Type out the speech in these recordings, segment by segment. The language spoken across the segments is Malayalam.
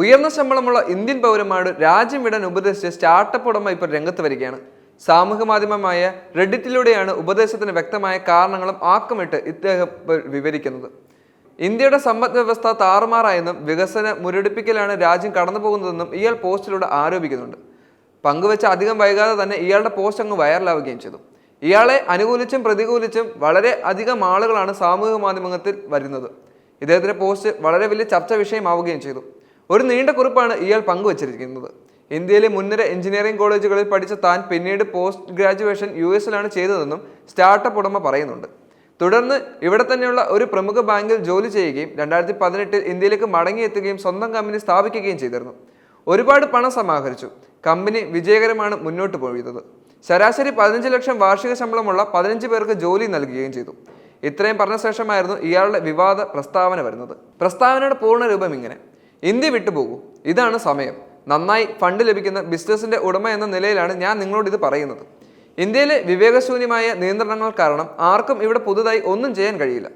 ഉയർന്ന ശമ്പളമുള്ള ഇന്ത്യൻ പൗരന്മാരോട് രാജ്യം വിടാൻ ഉപദേശിച്ച് സ്റ്റാർട്ടപ്പ് ഉടമ ഇപ്പോൾ രംഗത്ത് വരികയാണ്. സാമൂഹ്യ മാധ്യമമായ റെഡിറ്റിലൂടെയാണ് ഉപദേശത്തിന് വ്യക്തമായ കാരണങ്ങളും ആക്കമിട്ട് ഇദ്ദേഹം വിവരിക്കുന്നത്. ഇന്ത്യയുടെ സമ്പദ് വ്യവസ്ഥ താറുമാറായെന്നും വികസന മുരടിപ്പിക്കലാണ് രാജ്യം കടന്നു പോകുന്നതെന്നും ഇയാൾ പോസ്റ്റിലൂടെ ആരോപിക്കുന്നുണ്ട്. പങ്കുവെച്ച അധികം വൈകാതെ തന്നെ ഇയാളുടെ പോസ്റ്റ് അങ്ങ് വൈറലാവുകയും ചെയ്തു. ഇയാളെ അനുകൂലിച്ചും പ്രതികൂലിച്ചും വളരെ അധികം ആളുകളാണ് സാമൂഹിക മാധ്യമത്തിൽ വരുന്നത്. ഇദ്ദേഹത്തിന്റെ പോസ്റ്റ് വളരെ വലിയ ചർച്ചാ വിഷയമാവുകയും ചെയ്തു. ഒരു നീണ്ട കുറിപ്പാണ് ഇയാൾ പങ്കുവച്ചിരിക്കുന്നത്. ഇന്ത്യയിലെ മുൻനിര എഞ്ചിനീയറിംഗ് കോളേജുകളിൽ പഠിച്ച താൻ പിന്നീട് പോസ്റ്റ് ഗ്രാജുവേഷൻ യു എസിലാണ് ചെയ്തതെന്നും സ്റ്റാർട്ടപ്പ് ഉടമ പറയുന്നുണ്ട്. തുടർന്ന് ഇവിടെ തന്നെയുള്ള ഒരു പ്രമുഖ ബാങ്കിൽ ജോലി ചെയ്യുകയും രണ്ടായിരത്തി പതിനെട്ടിൽ ഇന്ത്യയിലേക്ക് മടങ്ങിയെത്തുകയും സ്വന്തം കമ്പനി സ്ഥാപിക്കുകയും ചെയ്തിരുന്നു. ഒരുപാട് പണം സമാഹരിച്ചു. കമ്പനി വിജയകരമാണ് മുന്നോട്ട് പോയത്. ശരാശരി പതിനഞ്ച് ലക്ഷം വാർഷിക ശമ്പളമുള്ള പതിനഞ്ച് പേർക്ക് ജോലി നൽകുകയും ചെയ്തു. ഇത്രയും പറഞ്ഞ ശേഷമായിരുന്നു ഇയാളുടെ വിവാദ പ്രസ്താവന വരുന്നത്. പ്രസ്താവനയുടെ പൂർണ രൂപം ഇങ്ങനെ. ഇന്ത്യ വിട്ടുപോകൂ ഇതാണ് സമയം. നന്നായി ഫണ്ട് ലഭിക്കുന്ന ബിസിനസിന്റെ ഉടമ എന്ന നിലയിലാണ് ഞാൻ നിങ്ങളോട് ഇത് പറയുന്നത്. ഇന്ത്യയിലെ വിവേകശൂന്യമായ നിയന്ത്രണങ്ങൾ കാരണം ആർക്കും ഇവിടെ പുതുതായി ഒന്നും ചെയ്യാൻ കഴിയില്ല.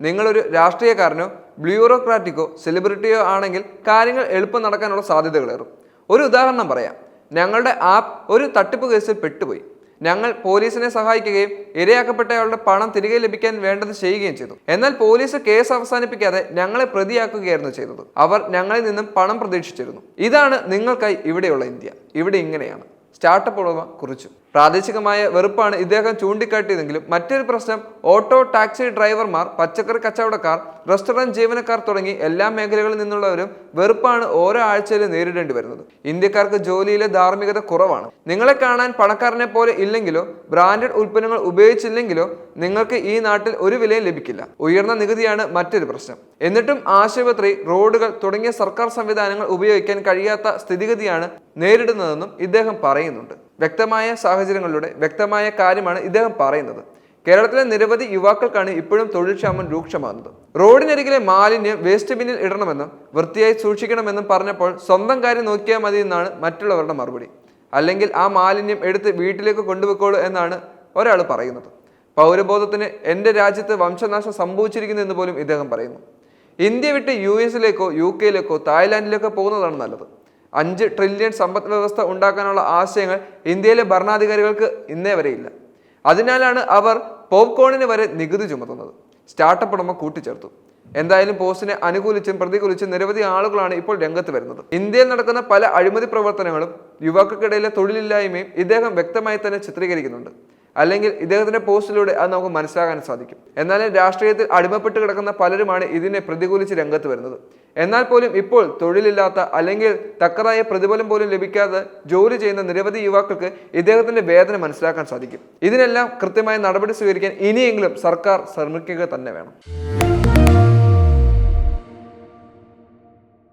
നിങ്ങളൊരു രാഷ്ട്രീയക്കാരനോ ബ്യൂറോക്രാറ്റിക്കോ സെലിബ്രിറ്റിയോ ആണെങ്കിൽ കാര്യങ്ങൾ എളുപ്പം നടക്കാനുള്ള സാധ്യതകളേറും. ഒരു ഉദാഹരണം പറയാം. ഞങ്ങളുടെ ആപ്പ് ഒരു തട്ടിപ്പ് കേസിൽ പെട്ടുപോയി. ഞങ്ങൾ പോലീസിനെ സഹായിക്കുകയും ഇരയാക്കപ്പെട്ടയാളുടെ പണം തിരികെ ലഭിക്കാൻ വേണ്ടത് ചെയ്യുകയും ചെയ്തു. എന്നാൽ പോലീസ് കേസ് അവസാനിപ്പിക്കാതെ ഞങ്ങളെ പ്രതിയാക്കുകയായിരുന്നു ചെയ്തത്. അവർ ഞങ്ങളിൽ നിന്നും പണം പ്രതീക്ഷിച്ചിരുന്നു. ഇതാണ് നിങ്ങൾക്കായി ഇവിടെയുള്ള ഇന്ത്യ. ഇവിടെ ഇങ്ങനെയാണ്. സ്റ്റാർട്ടപ്പ് ഉടമ കുറിച്ചു. പ്രാദേശികമായ വെറുപ്പാണ് ഇദ്ദേഹം ചൂണ്ടിക്കാട്ടിയതെങ്കിലും മറ്റൊരു പ്രശ്നം ഓട്ടോ ടാക്സി ഡ്രൈവർമാർ പച്ചക്കറി കച്ചവടക്കാർ റെസ്റ്റോറന്റ് ജീവനക്കാർ തുടങ്ങി എല്ലാ മേഖലകളിൽ നിന്നുള്ളവരും വെറുപ്പാണ് ഓരോ ആഴ്ചയിലും നേരിടേണ്ടി വരുന്നത്. ഇന്ത്യക്കാർക്ക് ജോലിയിലെ ധാർമ്മികത കുറവാണ്. നിങ്ങളെ കാണാൻ പണക്കാരനെ പോലെ ഇല്ലെങ്കിലോ ബ്രാൻഡഡ് ഉൽപ്പന്നങ്ങൾ ഉപയോഗിച്ചില്ലെങ്കിലോ നിങ്ങൾക്ക് ഈ നാട്ടിൽ ഒരു വിലയും ലഭിക്കില്ല. ഉയർന്ന നികുതിയാണ് മറ്റൊരു പ്രശ്നം. എന്നിട്ടും ആശുപത്രി റോഡുകൾ തുടങ്ങിയ സർക്കാർ സംവിധാനങ്ങൾ ഉപയോഗിക്കാൻ കഴിയാത്ത സ്ഥിതിഗതിയാണ് നേരിടുന്നതെന്നും ഇദ്ദേഹം പറയുന്നുണ്ട്. വ്യക്തമായ സാഹചര്യങ്ങളിലൂടെ വ്യക്തമായ കാര്യമാണ് ഇദ്ദേഹം പറയുന്നത്. കേരളത്തിലെ നിരവധി യുവാക്കൾക്കാണ് ഇപ്പോഴും തൊഴിൽ ക്ഷാമം രൂക്ഷമാകുന്നത്. റോഡിനരികിലെ മാലിന്യം വേസ്റ്റ് ബിന്നിൽ ഇടണമെന്നും വൃത്തിയായി സൂക്ഷിക്കണമെന്നും പറഞ്ഞപ്പോൾ സ്വന്തം കാര്യം നോക്കിയാൽ മതി എന്നാണ് മറ്റുള്ളവരുടെ മറുപടി. അല്ലെങ്കിൽ ആ മാലിന്യം എടുത്ത് വീട്ടിലേക്ക് കൊണ്ടുപോയിക്കോളൂ എന്നാണ് ഒരാൾ പറയുന്നത്. പൗരബോധത്തിന് എന്റെ രാജ്യത്ത് വംശനാശം സംഭവിച്ചിരിക്കുന്നു എന്ന് പോലും ഇദ്ദേഹം പറയുന്നു. ഇന്ത്യ വിട്ട് യു എസിലേക്കോ യു കെയിലേക്കോ തായ്ലാൻഡിലേക്കോ പോകുന്നതാണ് നല്ലത്. അഞ്ച് ട്രില്യൺ സമ്പദ് വ്യവസ്ഥ ഉണ്ടാക്കാനുള്ള ആശയങ്ങൾ ഇന്ത്യയിലെ ഭരണാധികാരികൾക്ക് ഇന്നേ വരെയില്ല. അതിനാലാണ് അവർ പോപ്കോണിന് വരെ നികുതി ചുമത്തുന്നത്. സ്റ്റാർട്ടപ്പ് ഉടമ കൂട്ടിച്ചേർത്തു. എന്തായാലും പോസ്റ്റിനെ അനുകൂലിച്ചും പ്രതികൂലിച്ചും നിരവധി ആളുകളാണ് ഇപ്പോൾ രംഗത്ത് വരുന്നത്. ഇന്ത്യയിൽ നടക്കുന്ന പല അഴിമതി പ്രവർത്തനങ്ങളും യുവാക്കൾക്കിടയിലെ തൊഴിലില്ലായ്മയും ഇദ്ദേഹം വ്യക്തമായി തന്നെ ചിത്രീകരിക്കുന്നുണ്ട്. അല്ലെങ്കിൽ ഇദ്ദേഹത്തിന്റെ പോസ്റ്റിലൂടെ അത് നമുക്ക് മനസ്സിലാക്കാൻ സാധിക്കും. എന്നാൽ രാഷ്ട്രീയത്തിൽ അടിമപ്പെട്ട് കിടക്കുന്ന പലരുമാണ് ഇതിനെ പ്രതികൂലിച്ച് രംഗത്ത് വരുന്നത്. എന്നാൽ പോലും ഇപ്പോൾ തൊഴിലില്ലാത്ത അല്ലെങ്കിൽ തക്കതായ പ്രതിഫലം പോലും ലഭിക്കാതെ ജോലി ചെയ്യുന്ന നിരവധി യുവാക്കൾക്ക് ഇദ്ദേഹത്തിന്റെ വേദന മനസ്സിലാക്കാൻ സാധിക്കും. ഇതിനെല്ലാം കൃത്യമായ നടപടി സ്വീകരിക്കാൻ ഇനിയെങ്കിലും സർക്കാർ ശ്രമിക്കുക തന്നെ വേണം.